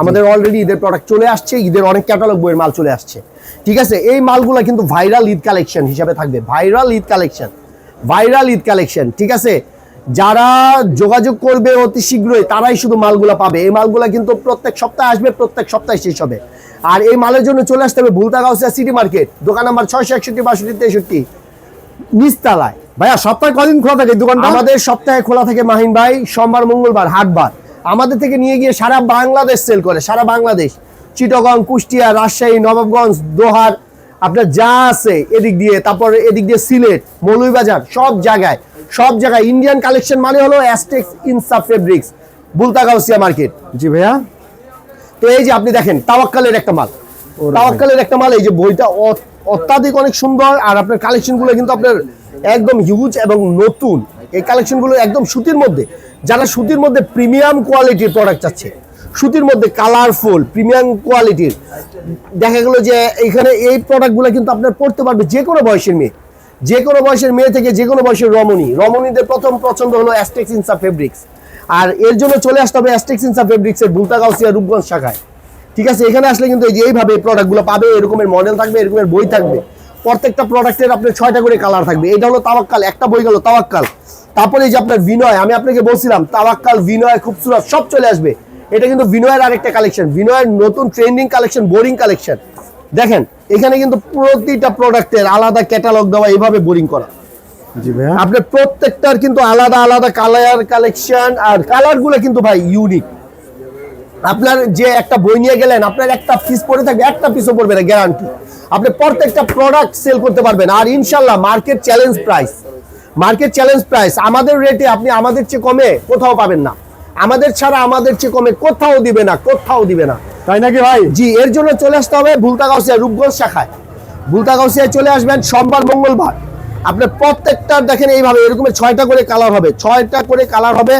আমাদের অলরেডি ঈদের প্রোডাক্ট চলে আসছে, ঈদের অনেক ক্যাটালগ বইয়ের মাল চলে আসছে। ঠিক আছে? এই মালগুলো কিন্তু ভাইরাল ঈদ কালেকশন হিসাবে থাকবে। Viral Eid collection viral Eid collection ঠিক আছে? যারা যোগাযোগ করবে অতি শীঘ্রই, তারাই শুধু মালগুলো পাবে। এই মালগুলো কিন্তু প্রত্যেক সপ্তাহে আসবে, প্রত্যেক সপ্তাহে শেষ হবে। আর এই মালের জন্য চলে আসতে হবে ভুলতা গাউসিয়া সিটি মার্কেট দোকান নাম্বার ছয়শো একষট্টি, বাষট্টি, তেষট্টি। নিচতলায়। ভাইয়া, সপ্তাহে কদিন খোলা থাকে দোকানটা? আমাদের সপ্তাহে খোলা থাকে মাহিন ভাই, সোমবার, মঙ্গলবার, হাটবার। আমাদের থেকে নিয়ে গিয়ে সারা বাংলাদেশ সেল করে সারা বাংলাদেশ। চিটগং কুষ্টিয়া রাজশাহী নবাবগঞ্জ দোহার আপনার যা আছে এদিক দিয়ে তারপর এদিক দিয়ে সিলেট মৌলভীবাজার সব জায়গায় সব জায়গায়। ইন্ডিয়ান কালেকশন মানে হলো অ্যাস্টেক্স ইনসা ফেব্রিক্স বুলতাগাউসিয়া মার্কেট জি ভাইয়া। তো এই যে আপনি দেখেন তাওয়াক্কালের একটা মাল। তাওয়াক্কালের একটা মাল এই যে বইটা অত্যাধিক অনেক সুন্দর আর আপনার কালেকশনগুলো কিন্তু আপনার একদম হিউজ এবং নতুন। এই কালেকশনগুলো একদম সুতির মধ্যে। যারা সুতির মধ্যে প্রিমিয়াম কোয়ালিটির প্রোডাক্ট চাচ্ছে, সুতির মধ্যে কালারফুল প্রিমিয়াম কোয়ালিটির দেখা গেলো যে এখানে এই প্রোডাক্টগুলো কিন্তু আপনার পড়তে পারবে যে কোনো বয়সের মেয়ে। যে কোনো বয়সের মেয়ে থেকে যে কোনো বয়সের রমণী। রমণীদের প্রথম পছন্দ হলো অ্যাস্টেক্স ইনসা ফেব্রিক্স আর এর জন্য চলে আসতে হবে অ্যাস্টেক্স ইনসা ফেব্রিক্সের বুলতাগাউসিয়া রূপগঞ্জ শাখায়। ঠিক আছে, এখানে আসলে কিন্তু এই যে এইভাবে প্রোডাক্টগুলো পাবে, এরকমের মডেল থাকবে, এরকমের বই থাকবে। প্রত্যেকটা প্রোডাক্টের আপনার ছয়টা করে কালার থাকবে। এটা হলো তাওয়াক্কাল, একটা বই গেল তাওয়াক্কাল। তারপরে এই যে আপনার বিনয় আমি আপনাকে বলছিলাম তাওয়াক্কাল বিনয় খুবসুরত সব চলে আসবে। এটা কিন্তু বিনয়ের আরেকটা কালেকশন বিনয়ের নতুন ট্রেন্ডিং কালেকশন বোরিং কালেকশন দেখেন এখানে কিন্তু প্রতিটা প্রোডাক্টের আলাদা ক্যাটালগ দেওয়া এইভাবে বোরিং করা। আপনার প্রত্যেকটার কিন্তু আলাদা আলাদা কালার কালেকশন আর কালারগুলো কিন্তু ভাই ইউনিক আপনার যে একটা বই নিয়ে গেলেন আপনার একটা পিস পড়ে থাকবে একটা পিসও পড়বে না গ্যারান্টি আপনি প্রত্যেকটা প্রোডাক্ট সেল করতে পারবেন আর ইনশাল্লাহ market challenge price market challenge price আমাদের রেটে আপনি আমাদের চেয়ে কমে কোথাও পাবেন না। আমাদের ছাড়া আমাদের চেয়ে কমে কোথাও দিবে না কোথাও দিবে না। তাই নাকি ভাই? জি এর জন্য চলে আসতে হবে ভুলতাগাউসিয়া রূপগঞ্জ শাখায়। ভুলতাগাউসিয়ায় চলে আসবেন সোমবার মঙ্গলবার। আপনার প্রত্যেকটা দেখেন এইভাবে এরকমের ছয়টা করে কালার হবে। ছয়টা করে কালার হবে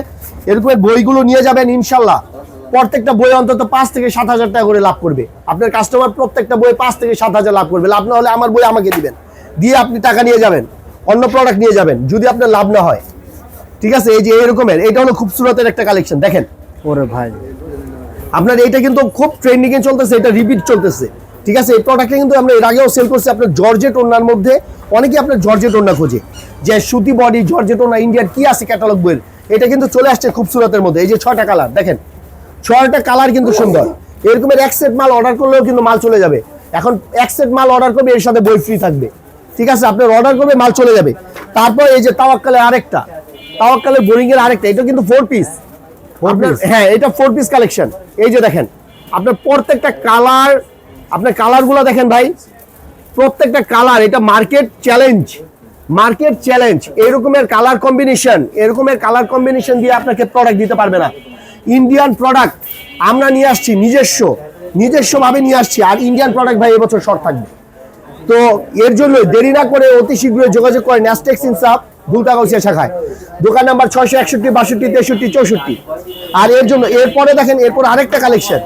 এরকমের বইগুলো নিয়ে যাবেন ইনশাল্লাহ। প্রত্যেকটা বই অন্তত পাঁচ থেকে সাত হাজার টাকা করে লাভ করবে। আপনার কাস্টমার প্রত্যেকটা বই পাঁচ থেকে সাত হাজার লাভ করবে। লাভ না হলে আমার বই আমাকে দিবেন। দিয়ে আপনি টাকা নিয়ে যাবেন। অন্য প্রোডাক্ট নিয়ে যাবেন যদি আপনার লাভ না হয়। ঠিক আছে? এই যে এরকমের এটা হলো খুবসুরতের একটা কালেকশন দেখেন। ওরে ভাই। আপনার এইটা কিন্তু খুব ট্রেন্ডিং এ চলতেছে এটা রিপিট চলতেছে। ঠিক আছে? এই প্রোডাক্টটা কিন্তু আমরা এর আগেও সেল করছি আপনার জর্জেট ওনার মধ্যে। অনেকেই আপনার জর্জেট ওনা খোঁজে। যে সুতি বডি জর্জেট ওনা ইন্ডিয়ার কি আছে ক্যাটালগ বইয়ের? এটা কিন্তু চলে আসছে খুবসুরতের মধ্যে। এই যে ছয়টা কালার দেখেন? ছয়টা কালার কিন্তু সুন্দর। এরকমের এক সেট মাল অর্ডার করলেও কিন্তু মাল চলে যাবে। এখন এক সেট মাল অর্ডার করবে এর সাথে বই ফ্রি থাকবে। ঠিক আছে আপনার অর্ডার করবে মাল চলে যাবে। তারপর এই যে তাওয়াক্কালের আরেকটা তাওয়াক্কালের বোরিং এর আরেকটা এটা কিন্তু ফোর পিস হ্যাঁ এটা ফোর পিস কালেকশন এই যে দেখেন আপনার প্রত্যেকটা কালার আপনার কালারগুলো দেখেন ভাই। প্রত্যেকটা কালার এটা মার্কেট চ্যালেঞ্জ মার্কেট চ্যালেঞ্জ এরকমের কালার কম্বিনেশন এরকমের কালার কম্বিনেশন দিয়ে আপনাকে প্রোডাক্ট দিতে পারবে না। ইন্ডিয়ান প্রোডাক্ট আমরা নিয়ে আসছি নিজস্ব নিজস্বভাবে নিয়ে আসছি আর ইন্ডিয়ান প্রোডাক্ট ভাই এবছর শর্ট থাকবে। তো এর জন্য দেরি না করে অতি শীঘ্রই যোগাযোগ করেন অ্যাস্টেক্স ইনসাফ ভুলতাগাউসিয়া শাখায়। দোকান নাম্বার ছয়শো একষট্টি, বাষট্টি, তেষট্টি, চৌষট্টি। আর এর জন্য, এরপরে দেখেন, এরপর আরেকটা কালেকশন।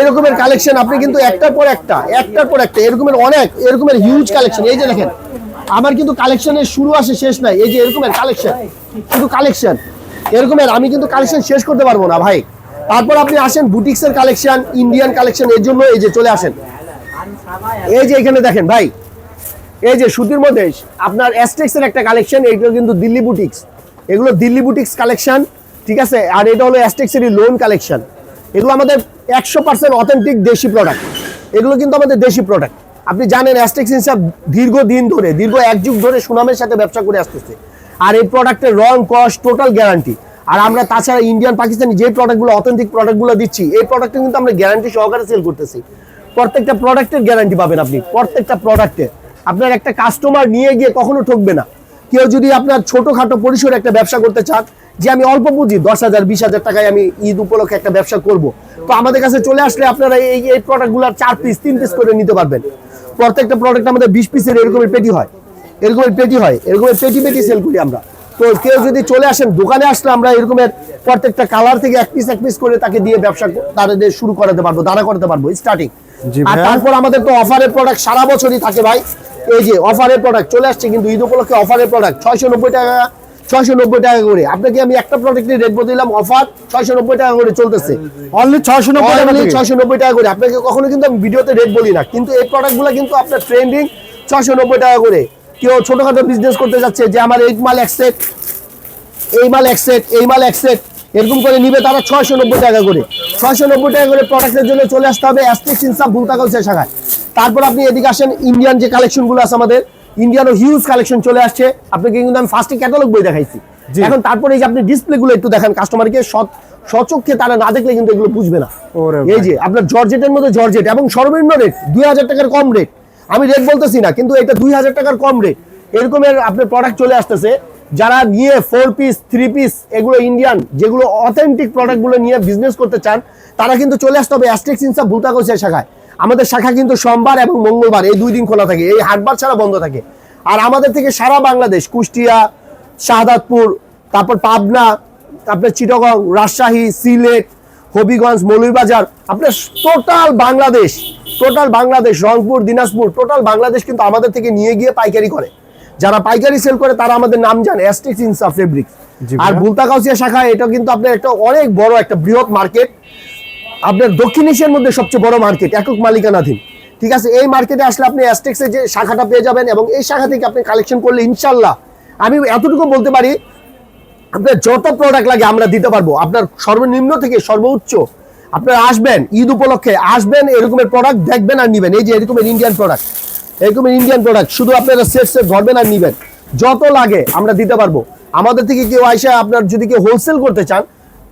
এরকমের কালেকশন, আপনি কিন্তু একটার পর একটা, একটার পর একটা, এরকমের অনেক, এরকমের হিউজ কালেকশন এই যে দেখেন, আমার কিন্তু কালেকশনের শুরু আসে, শেষ নাই। এই যে এরকমের কালেকশন কিন্তু কালেকশন। এরকমের, আমি কিন্তু কালেকশন শেষ করতে পারব না, ভাই। তারপর আপনি আসেন বুটিক্সের কালেকশন, ইন্ডিয়ান কালেকশন, এর জন্য এই যে চলে আসেন। এই যে এখানে দেখেন ভাই, এই যে সুতির মধ্যে আপনার অ্যাস্টেক্স এর একটা কালেকশন এইটা কিন্তু দিল্লি বুটিক্স এগুলো দিল্লি বুটিক্স কালেকশন ঠিক আছে? আর এটা হলো অ্যাস্টেক্স এর লোন কালেকশন এগুলো আমাদের একশো পার্সেন্ট অথেন্টিক দেশি প্রোডাক্ট এগুলো কিন্তু আমাদের দেশি প্রোডাক্ট আপনি জানেন অ্যাস্টেক্স ইনসাপ দীর্ঘদিন ধরে, দীর্ঘ এক যুগ ধরে সুনামের সাথে ব্যবসা করে আসতেছে। আর এই প্রোডাক্টের রং কস্ট টোটাল গ্যারান্টি আর আমরা তাছাড়া ইন্ডিয়ান পাকিস্তানি যে প্রোডাক্টগুলো অথেন্টিক প্রোডাক্টগুলো দিচ্ছি, এই প্রোডাক্টে কিন্তু আমরা গ্যারান্টি সহকারে সেল করতেছি। প্রত্যেকটা প্রোডাক্টের গ্যারান্টি পাবেন আপনি, প্রত্যেকটা প্রোডাক্টের। আপনার একটা কাস্টমার নিয়ে গিয়ে কখনো ঠকবে না। কেউ যদি আপনার ছোটখাটো পরিসরে একটা ব্যবসা করতে চান, যে আমি অল্প পুঁজি, দশ হাজার, বিশ হাজার টাকায় আমি ঈদ উপলক্ষে একটা ব্যবসা করব। তো আমাদের কাছে চলে আসলে আপনারা এই এই প্রোডাক্টগুলোর চার পিস তিন পিস করে নিতে পারবেন। প্রত্যেকটা প্রোডাক্ট আমাদের বিশ পিসের এরকমের পেটি হয়। এরকমের পেটি হয় এরকমের পেটি পেটি সেল করি আমরা। তো কেউ যদি চলে আসেন, দোকানে আসলে আমরা এরকমের প্রত্যেকটা কালার থেকে এক পিস এক পিস করে তাকে দিয়ে ব্যবসা তাদের শুরু করাতে পারব, দাঁড়া করতে পারব স্টার্টিং আর তারপর আমাদের তো অফারের প্রোডাক্ট সারা বছরই থাকে ভাই। এই যে অফারের প্রোডাক্ট চলে আসছে কিন্তু ঈদ উপলক্ষে অফারের প্রোডাক্ট ছয়শো নব্বই টাকা ছয়শো নব্বই টাকা করে। আপনাকে আমি একটা প্রোডাক্টের রেট বলে দিলাম অফার ছয়শো নব্বই টাকা করে চলতেছে। অনলি ছয়শো নব্বই টাকা ছয়শো নব্বই টাকা করে। আপনাকে কখনো কিন্তু আমি ভিডিওতে রেট বলি না। কিন্তু এই প্রোডাক্টগুলো কিন্তু আপনার ট্রেন্ডিং ছয়শো নব্বই টাকা করে। কেউ ছোটখাটো বিজনেস করতে যাচ্ছে যে আমার এই মাল এক সেট এই মাল এক সেট এই মাল এক সেট এরকম করে নিবে তারা ছয়শো নব্বই টাকা করে। ছয়শো নব্বই টাকা করে প্রোডাক্টের জন্য চলে আসতে হবে অ্যাস্টেক্স ইনসাফ ভুলতা কালচার শাখায় তারপর আপনি এদিকে আসেন ইন্ডিয়ান যে কালেকশনগুলো আছে আমাদের ইন্ডিয়ানও হিউজ কালেকশন চলে আসছে। আপনাকে কিন্তু আমি ফার্স্টে ক্যাটালগ বই দেখাইছি। এখন তারপরে এই যে আপনি ডিসপ্লে গুলো একটু দেখেন কাস্টমারকে সৎ সচক্ষে তারা না দেখলে কিন্তু এগুলো বুঝবে না। এই। যে আপনার জর্জেটের মধ্যে জর্জেট এবং সর্বনিম্ন রেট দুই হাজার টাকার কম রেট আমি রেট বলতেছি না কিন্তু এটা দুই হাজার টাকার কম রেট এরকমের আপনার প্রোডাক্ট চলে আসতেছে। যারা নিয়ে ফোর পিস থ্রি পিস এগুলো ইন্ডিয়ান যেগুলো অথেন্টিক প্রোডাক্টগুলো নিয়ে বিজনেস করতে চান, তারা কিন্তু চলে আসতে হবে অ্যাস্টেক্স ইনসাফ ভুলতাগোসের শাখায়। আমাদের শাখা কিন্তু সোমবার এবং মঙ্গলবার, এই দুই দিন খোলা থাকে, এই হাটবার ছাড়া বন্ধ থাকে। আর আমাদের থেকে সারা বাংলাদেশ, কুষ্টিয়া, শাহাদাতপুর, তারপর পাবনা আপনার চিটগং, রাজশাহী, সিলেট, হবিগঞ্জ, মৌলভীবাজার, আপনার total Bangladesh total Bangladesh, Rangpur, Dinajpur total Bangladesh কিন্তু আমাদের থেকে নিয়ে গিয়ে পাইকারি করে। যারা পাইকারি সেল করে তারা আমাদের নাম জানে অ্যাস্টিক্স ইনসা ফেব্রিক আর বুলতাকাউসিয়া শাখা এটা কিন্তু আপনার একটা অনেক বড় একটা বৃহৎ মার্কেট আপনার দক্ষিণ এশিয়ার মধ্যে সবচেয়ে বড় মার্কেট একক মালিকানাধীন। ঠিক আছে এই মার্কেটে আসলে আপনি অ্যাস্টেক্সের যে শাখাটা পেয়ে যাবেন এবং এই শাখা থেকে আপনি কালেকশন করলে ইনশাল্লাহ আমি এতটুকু বলতে পারি আপনার যত প্রোডাক্ট লাগে আমরা দিতে পারব। আপনার সর্বনিম্ন থেকে সর্বোচ্চ আপনারা আসবেন ঈদ উপলক্ষে আসবেন এরকমের প্রোডাক্ট দেখবেন আর নিবেন। এই যে এরকমের ইন্ডিয়ান প্রোডাক্ট এরকমের ইন্ডিয়ান প্রোডাক্ট শুধু আপনারা সেট সেট ধরবেন আর নিবেন। যত লাগে আমরা দিতে পারব। আমাদের থেকে কেউ আইসা আপনার যদি কেউ হোলসেল করতে চান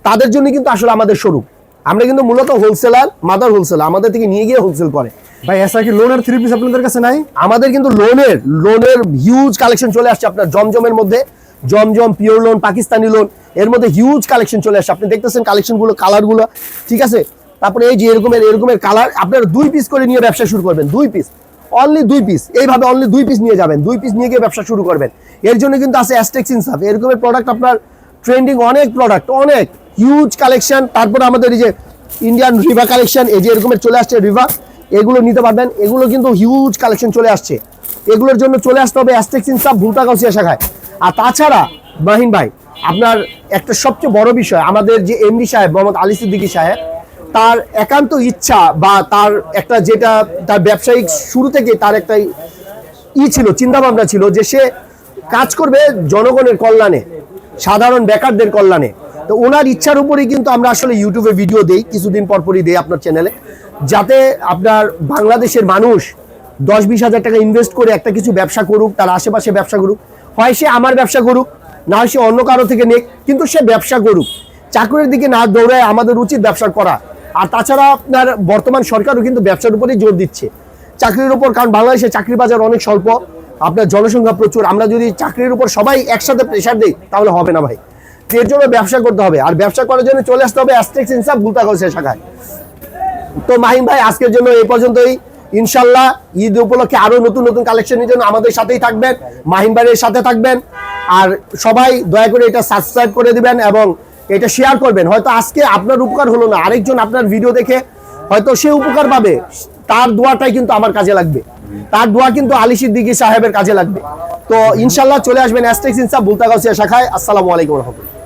তাদের জন্য কিন্তু আসলে আমাদের শোরুম আমরা কিন্তু মূলত হোলসেলার মাদার হোলসেলার আমাদের থেকে নিয়ে গিয়ে হোলসেল করে। ভাই এসা কি লোনের থ্রি পিস আপনাদের কাছে নাই? আমাদের কিন্তু লোনের লোনের হিউজ কালেকশন চলে আসছে আপনার জমজমের মধ্যে। Jamjam pure lawn Pakistani lawn এর মধ্যে হিউজ কালেকশন চলে আসছে। আপনি দেখতেছেন কালেকশনগুলো কালারগুলো ঠিক আছে? তারপরে এই যে এরকমের এরকমের কালার আপনার দুই পিস করে নিয়ে ব্যবসা শুরু করবেন দুই পিস অনলি দুই পিস এইভাবে অনলি দুই পিস নিয়ে যাবেন। দুই পিস নিয়ে গিয়ে ব্যবসা শুরু করবেন। এর জন্য কিন্তু আছে অ্যাস্টেক্স ইনসাফ এরকমের প্রোডাক্ট আপনার ট্রেন্ডিং অনেক প্রোডাক্ট অনেক হিউজ কালেকশন তারপরে আমাদের এই যে ইন্ডিয়ান রিভা কালেকশন এই যে এরকমের চলে আসছে রিভা এগুলো নিতে পারবেন। এগুলো কিন্তু হিউজ কালেকশন চলে আসছে। এগুলোর জন্য চলে আসতে হবে অ্যাস্টেক্স ইনসাফ ভুলটা কাউসিয়া শাখায়। আর তাছাড়া, মাহিন ভাই, আপনার একটা সবচেয়ে বড় বিষয়, আমাদের যে এমডি সাহেব, মোহাম্মদ আলী সিদ্দিকী সাহেব তার একান্ত ইচ্ছা বা তার একটা যেটা তার ব্যবসায়িক শুরু থেকে তার একটা ই ছিল, চিন্তাভাবনা ছিল যে সে কাজ করবে জনগণের কল্যাণে, সাধারণ বেকারদের কল্যাণে। তো ওনার ইচ্ছার উপরেই কিন্তু আমরা আসলে ইউটিউবে ভিডিও দেই, কিছুদিন পর পরই দেই আপনার চ্যানেলে, যাতে আপনার বাংলাদেশের মানুষ দশ বিশ হাজার টাকা ইনভেস্ট করে একটা কিছু ব্যবসা করুক, তার আশেপাশে ব্যবসা করুক। হয় সে আমার ব্যবসা করুক, না হয় সে অন্য কারও থেকে নেক, কিন্তু সে ব্যবসা করুক। চাকরির দিকে না দৌড়ায় আমাদের উচিত ব্যবসা করা। আর তাছাড়া আপনার বর্তমান সরকারও কিন্তু ব্যবসার উপরেই জোর দিচ্ছে। চাকরির উপর, কারণ বাংলাদেশে চাকরির বাজার অনেক স্বল্প, আপনার জনসংখ্যা প্রচুর। আমরা যদি চাকরির উপর সবাই একসাথে প্রেশার দিই, তাহলে হবে না ভাই। এর জন্য ব্যবসা করতে হবে। আর ব্যবসা করার জন্য চলে আসতে হবে অ্যাস্টেক্স ইনসাফ কলসে শাখায়। তো মাহিম ভাই, আজকের জন্য এই পর্যন্তই। ইনশাল্লাহ ঈদ উপলক্ষে আরও নতুন নতুন কালেকশনের জন্য আমাদের সাথেই থাকবেন। মাহিম ভাইয়ের সাথে থাকবেন। আর সবাই দয়া করে এটা সাবস্ক্রাইব করে দিবেন এবং এটা শেয়ার করবেন। হয়তো আজকে আপনার উপকার হলো না, আরেকজন আপনার ভিডিও দেখে হয়তো সে উপকার পাবে। তার দোয়াটাই কিন্তু আমার কাজে লাগবে। তার দোয়া কিন্তু আলিশির দিঘি সাহেবের কাজে লাগবে। তো ইনশাল্লাহ চলে আসবেন অ্যাস্টেক্স ইনসাফ বুলতাগাউসিয়া শাখায়। আসসালামু আলাইকুম রহমতুল্লাহ।